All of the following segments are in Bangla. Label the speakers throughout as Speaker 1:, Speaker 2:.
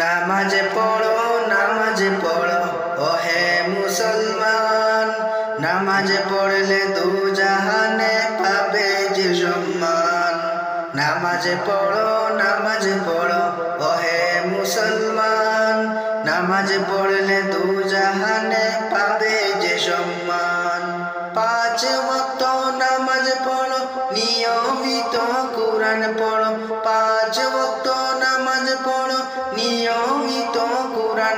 Speaker 1: নামাজ পড়ো নামাজ পড়ো। ও হে মুসলমান, নামাজ পড়লে দু জাহানে পাবে যে সম্মান। নামাজ পড়ো নামাজ পড়ো ও হে মুসলমান, নামাজ পড়লে দু জাহানে পাবে যে সম্মান। পাঁচ ওয়াক্ত নামাজ পড়ো, নিয়মিত কোরআন পড়ো। পাঁচ ওয়াক্ত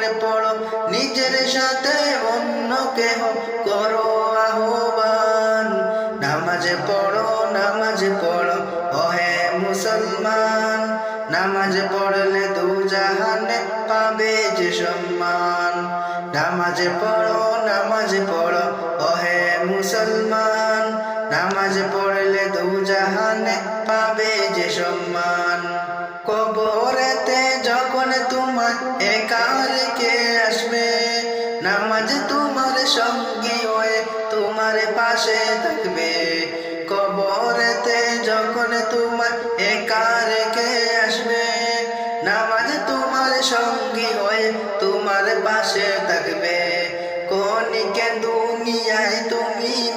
Speaker 1: কোরআন পড়ো, নিজের সাথে অন্য কেহ করো আহ্বান। নামাজে পড়ো নামাজে পড়ো, ওহে মুসলমান। নামাজ পড়লে দু জাহানে পাবে যে সম্মান। নামাজ পড়ো নামাজ পড়ো, ওহে মুসলমান। নামাজ পড়লে দু জাহানে পাবে যে সম্মান। তোমার একা রেখে আসবে? নামাজ তোমার সঙ্গী হয়ে তোমার পাশে থাকবে। কবরেতে যখন তোমার একা রেখে আসবে? নামাজ তোমার সঙ্গী হয়ে তোমার পাশে থাকবে। কনিকে দুনিয়ায় তুমি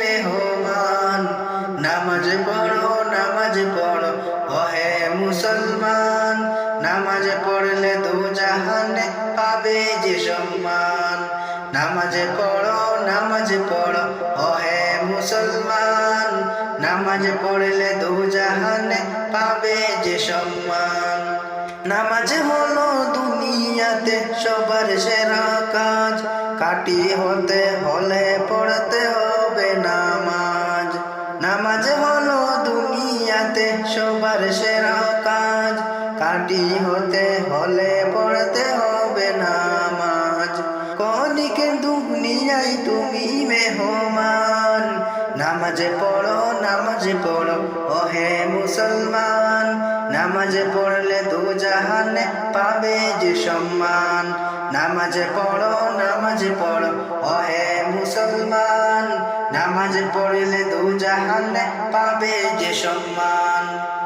Speaker 1: মুসলমান, নামাজ পড়লে দু জাহানে পাবে যে সম্মান। নামাজ পড়ো নামাজ পড়ো, ওহে মুসলমান, নামাজ পড়লে দু জাহানে পাবে যে সম্মান। নামাজ হলো দুনিয়াতে সবার সেরা কাজ, কাটি হতে হলে কাটি হতে হলে পড়তে হবে নামাজ। কনিকে দুনিয়ায় তুমি মেহমান। নামাজ পড়ো নামাজ পড়ো, ওহে মুসলমান। নামাজ পড়লে দু জাহানে পাবে যে সম্মান। নামাজ পড়ো নামাজ পড়ো, ওহে মুসলমান। নামাজ পড়লে দু জাহানে পাবে যে সম্মান।